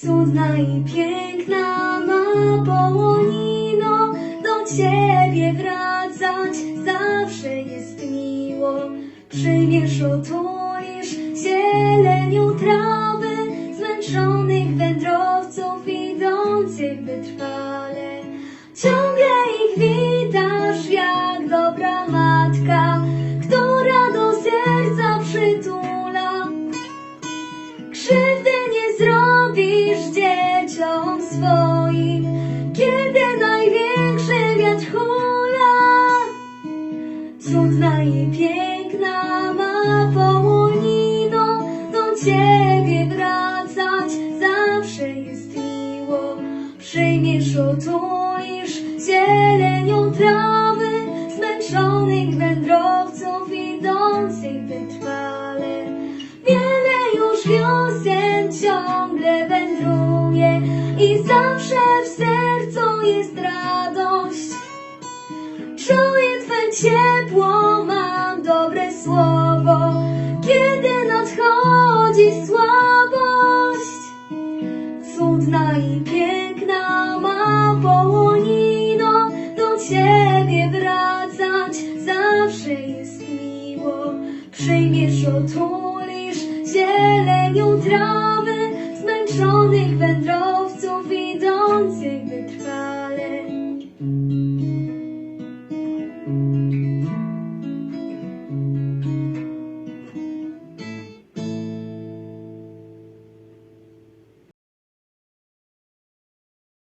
Cudna i piękna ma połonino, do ciebie wracać zawsze jest miło. Przyjmiesz, otulisz zielenią trawy, zmęczonych wędrowców idących wytrwale. Ciągle ich witasz jak dobra matka, która do serca przytula. Krzywdy Cudna i piękna ma połonino, do ciebie wracać zawsze jest miło. Przyjmiesz, otulisz zielenią trawy, zmęczonych wędrowców idących wytrwale. Wiele już wiosen ciągle wędruje i zawsze w sercu jest radość. Ciepło, mam dobre słowo, kiedy nadchodzi słabość. Cudna i piękna ma połonino, do Ciebie wracać zawsze jest miło. Przyjmiesz, otulisz zielenią trawy, zmęczonych wędrowców